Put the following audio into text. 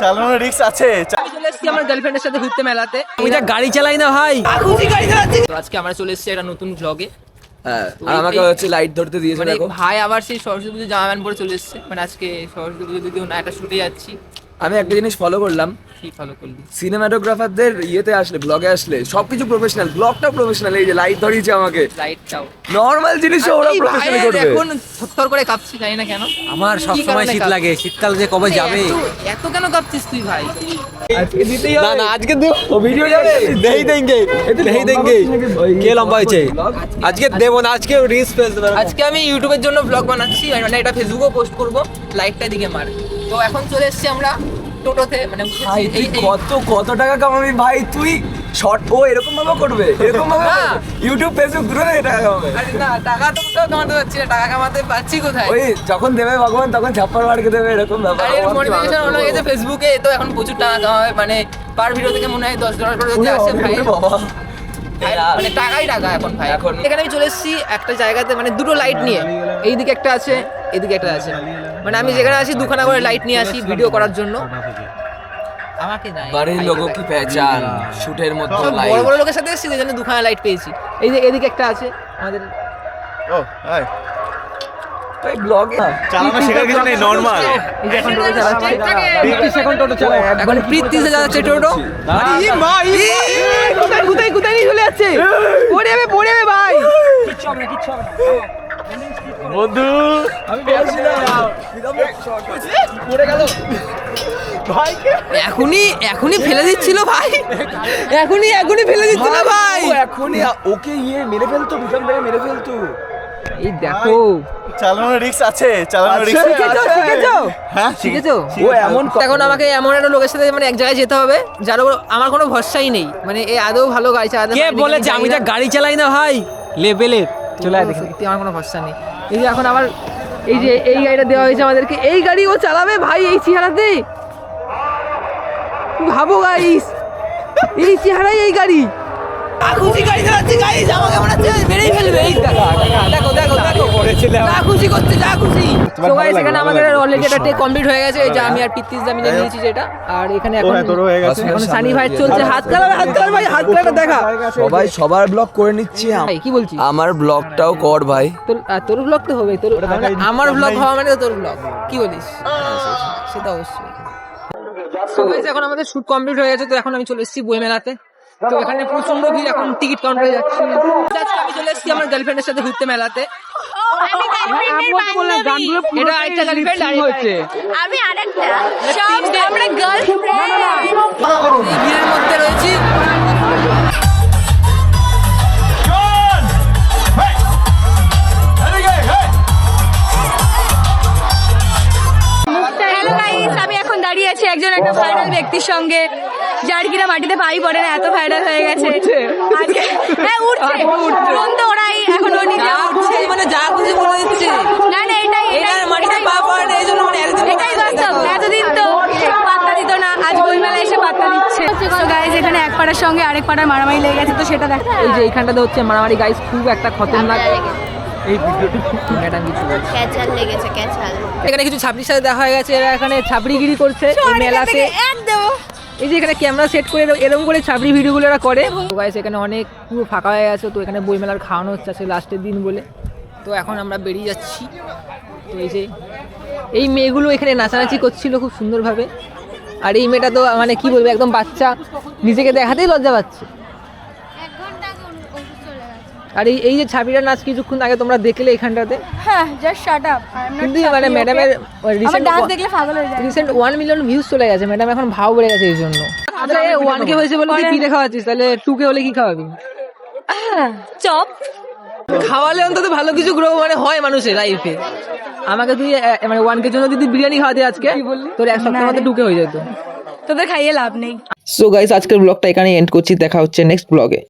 চালানোর রিস্ক আছে। আমার গার্লফ্রেন্ডের সাথে ঘুরতে মেলাতে। আমি যা গাড়ি চালাই না ভাই। তো আজকে আমরা চলে এসেছি একটা নতুন ব্লগে হ্যাঁ আর আমাকে হচ্ছে লাইট ধরতে দিয়েছে মানে ভাই আবার সেই সরস্বতী পুজো জামা প্যান্ট পরে চলে এসেছে। মানে আজকে সরস্বতী পুজো দিদিও না একটা শুটে যাচ্ছি। আমি একটা জিনিস ফলো করলাম। সিনেমাটোগ্রাফারদের ইয়েতে আসলে ব্লগে আসলে সবকিছু প্রফেশনাল ব্লগটা প্রফেশনাল এই যে লাইট ধরিয়েছে আমাকে। লাইটটাও নর্মাল জিনিস ওরা প্রফেশনাল করবে। এখন থরথর করে কাঁপছি জানি না কেন? আমার সব সময় শীত লাগে শীতকাল যে কবে যাবে? এত কেন কাঁপছিস তুই ভাই? আজকে দিতেই হবে। না না আজকে দিও ও ভিডিও যাবে। দেই দেंगे দেই দেंगे কে লম্বা হয়েছে? আজকে দেব না আজকে রিলস ফেস আজকে আমি ইউটিউবের জন্য ব্লগ বানাচ্ছি মানে এটা ফেসবুকেও পোস্ট করব লাইটটা দিকে মার। তো এখন চলে এসেছি আমরা টোটোতে মানে ভাই তুই এই কত কত টাকা কামাবি ভাই? তুই শর্ট ও এরকম ভাবে করবে এরকম ভাবে ইউটিউব ফেসবুক থেকে টাকা কামাবে। আরে না টাকা তো কোথাও কামাতে পারছি না টাকা কামাতে পারছি কোথায়? ওই যখন দেবে ভগবান তখন ছাপ্পার মার্কে দেবে এরকম ব্যাপার। আর মোটিভেশন হলো এই যে ফেসবুকে তো এখন প্রচুর টাকা কামাবে মানে পার ভিডিও থেকে মনে হয় দশ ডলার করে আসে ভাই। বাবা। মানে টাকাই টাকা এখন ভাই। এখন এখন- আমি চলে এসেছি একটা জায়গাতে মানে দুটো লাইট নিয়ে। এইদিকে একটা আছে এদিকে একটা আছে। মানে আমি যেখানে আছি দুখানা করে লাইট নিয়ে আসি ভিডিও করার জন্য। আমাকে বাড়ির লোগো কি পেহচান শুটের মধ্যে বড় বড় লোকের সাথে এসেছি জন্য দুখানা লাইট পেয়েছি। এই যে এদিকে একটা আছে আমাদের ও হাই ভাই ব্লগ চালানো শেখার কিছু নেই নর্মাল এখন টোটো চালাচ্ছি। এখন টোটো চালায় এখন প্রীতি সে যাচ্ছে টোটো। কোথায় কোথায় কোথায় নিয়ে চলে যাচ্ছে? পড়ে যাবে পড়ে যাবে ভাই। বন্ধু এখনই এখনই ফেলে দিচ্ছিল ভাই। এখনই এখনই ফেলে দিচ্ছিল ভাই এখনই ওকে ইয়ে মেরে ফেলতো থেকে মেরে ফেলতো। এই দেখো। চালানোর রিস্ক আছে চালানোর আছে। রিস্ক শিখেছো শিখেছো? হ্যাঁ শিখেছো? ও এমন এখন আমাকে এমন একটা লোকের সাথে মানে এক জায়গায় যেতে হবে যার উপর আমার কোনো ভরসাই নেই। মানে এই আদৌ ভালো গাড়ি চালাতে কে বলেছে আমি যা গাড়ি চালাই না ভাই? লেভেলের চলে আয় দেখি। আমার কোনো ভরসা নেই। এই যে এখন আমার এই যে এই গাড়িটা দেওয়া হয়েছে আমাদেরকে এই গাড়ি ও চালাবে ভাই এই চেহারাতে? ভাবো গাইস এই চেহারাই এই গাড়ি। খুশি গাড়ি চালাচ্ছে গাইস আমাকে মনে হচ্ছে মেরেই ফেলবে। এই দেখো দেখো দেখো দেখো। যা খুশি করছে যা খুশি। তো গাইস এখানে আমাদের অলরেডি একটা টেক কমপ্লিট হয়ে গেছে। এই যে আমি আর পিত্তিস নিয়েছি যেটা। আর এখানে এখন সানি ভাই চলছে। হাত কালার হাত কালার ভাই হাত দেখা। সবাই সবার ব্লগ করে নিচ্ছে। ভাই কি বলছিস? আমার ব্লগটাও কর ভাই। তোর আর তোর ব্লগ তো হবে তোর আমার ব্লগ হওয়া মানে তোর ব্লগ কি বলিস? সেটা অবশ্যই। এখন আমাদের শুট কমপ্লিট হয়ে গেছে। তো এখন আমি চলে এসেছি বই মেলাতে তো এখানে প্রচণ্ড ভিড় এখন টিকিট কাউন্টারে যাচ্ছি। আজকে আমি চলে এসেছি আমার গার্লফ্রেন্ডের সাথে ঘুরতে মেলাতে। এটা একটা গার্লফ্রেন্ড আর হচ্ছে আমি আরেকটা। সব আমরা গার্লফ্রেন্ড ভিড়ের মধ্যে রয়েছি। হ্যালো গাইস আমি এখন দাঁড়িয়ে আছি একজন একটা ভাইরাল ব্যক্তির সঙ্গে। যার কিনা মাটিতে পাই পড়ে না এত ভাইরাল হয়ে গেছে। আজকে হ্যাঁ উঠছে। তুরন্ত ওরাই এখন ও নিজে উঠছে। মানে যা খুশি বলে দিচ্ছে। না না এটাই এটার মাটিতে পা পড়ে না, এই জন্য মানে এটাই বাস্তব। এতদিন তো পাত্তা দিত না আজ বইমেলা এসে পাত্তা দিচ্ছে। তো গাইস এখানে এক পাড়ার সঙ্গে আরেক পাড়ার মারামারি লেগে গেছে তো সেটা দেখা এই যে এইখানটাতে হচ্ছে মারামারি গাইস খুব একটা খতরনাক। এই ভিডিওটা ম্যাডাম কিছু ক্যাচাল লেগেছে ক্যাচাল। এখানে কিছু ছাপড়ির সাথে দেখা হয়ে গেছে এরা এখানে ছাপড়িগিরি করছে মেলাতে। এক দেবো। এই যে এখানে ক্যামেরা সেট করে এরম করে ছাপড়ি ভিডিওগুলো এরা করে। তো গাইস এখানে অনেক পুরো ফাঁকা হয়ে গেছে, তো এখানে বইমেলার খাওয়ানো হচ্ছে আজকে লাস্টের দিন বলে। তো এখন আমরা বেরিয়ে যাচ্ছি। তো এই যে, এই মেয়েগুলো এখানে নাচানাচি করছিল খুব সুন্দরভাবে। আর এই মেয়েটা তো মানে কি বলব, একদম বাচ্চা, নিজেকে দেখাতেই লজ্জা পাচ্ছে। আর এই এই যে ছাপিটার নাচ কিছুক্ষণ আগে তোমরা দেখলে এখানটাতে? হ্যাঁ জাস্ট শাট আপ কিন্তু মানে ম্যাডামের রিসেন্ট ডান্স দেখলে পাগল হয়ে যায়। রিসেন্ট ওয়ান মিলিয়ন ভিউজ চলে গেছে ম্যাডাম এখন ভাও বেড়ে গেছে এই জন্য আচ্ছা ওয়ান কে হয়েছে বলে কি খাওয়াচ্ছিস তাহলে টু কে হলে কি খাওয়াবি? চপ। খাওয়ালে অন্তত ভালো কিছু গ্রো মানে হয় মানুষের লাইফে আমাকে তুই মানে ওয়ান কের জন্য যদি বিরিয়ানি খাওয়াতে আজকে তোর এক সপ্তাহের মধ্যে টুকে হয়ে যেত। তোদের খাইয়ে লাভ নেই। সো গাইস আজকের ব্লগটা এখানে এন্ড করছি দেখা হচ্ছে নেক্সট ব্লগে